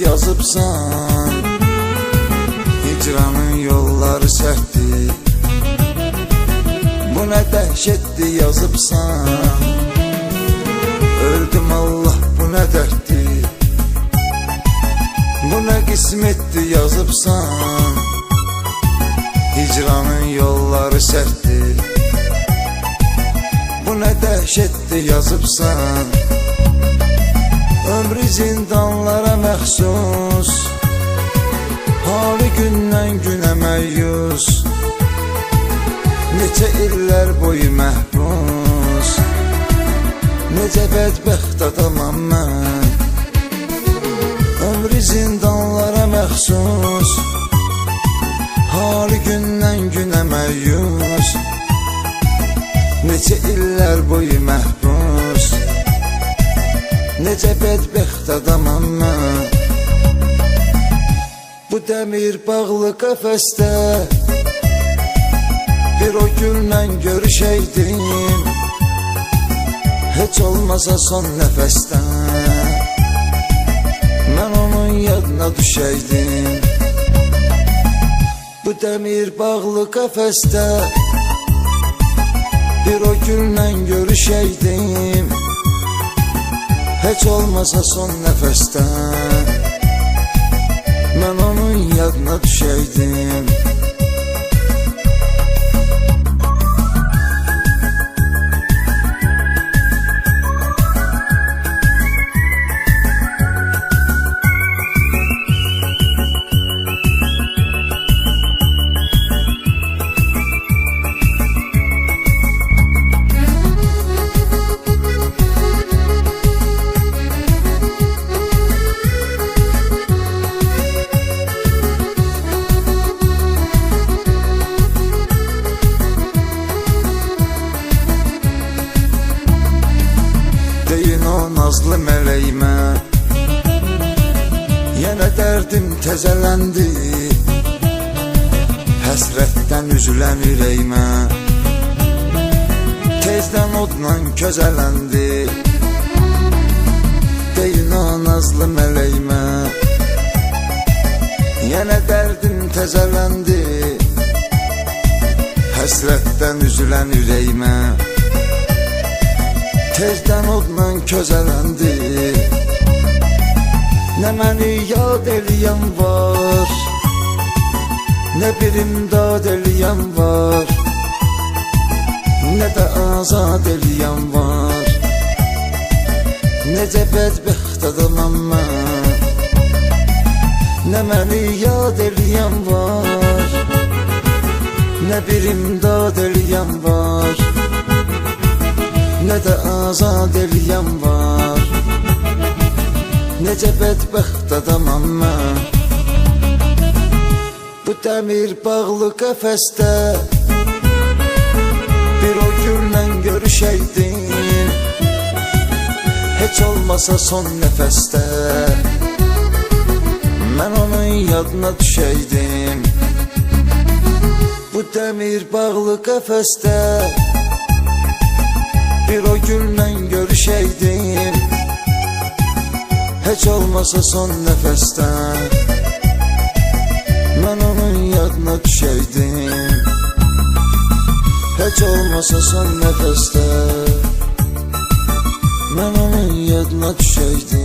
yazıbsan Hicranın yolları sertdir Bu ne dəhşətdir yazıbsan Öldüm Allah bu ne derttir Bu ne qismetdir yazıbsan Hicranın yolları sertdir Bu ne dəhşətdir yazıbsan Ömrü zindanlara məxsus Hali gündən günə məyyus Neçə illər boyu məhbus Necə bədbəxt adamam mən Ömrü zindanlara məxsus Hali gündən günə məyyus Neçə illər boyu məhbus Necə bədbəxt adamam mən Bu dəmir bağlı qəfəsdə Bir o güllə görüşəydim Heç olmasa son nəfəsdə Mən onun yadına düşəydim Bu dəmir bağlı qəfəsdə Bir o güllə görüşəydim Heç olmasa son nəfəsdə Onun yadına düşəydim nazlı mələyimə Yenə dərdim təzələndi Həsrətdən üzülən ürəyimə Tezdən odla közələndi Deyin o nazlı mələyimə Yenə dərdim təzələndi Həsrətdən üzülən ürəyimə Tezdən odla közələndi Nə məni yad eləyən var Nə bir imdad eləyən var Nə də azad eləyən var. Necə bədbəxt adamam mən Nə məni yad eləyən var Nə bir imdad eləyən var Nə də azad eləyən var. Necə bədbəxt adamam mən Bu dəmir bağlı qəfəsdə Bir o güllə görüşəydin Heç olmasa son nəfəsdə Mən onun yadına düşəydim Bu dəmir bağlı qəfəsdə Bir o güllə görüşəydim Heç olmasa son nəfəsdə Mən onun yadına düşəydim Heç olmasa son nəfəsdə Mən onun yadına düşəydim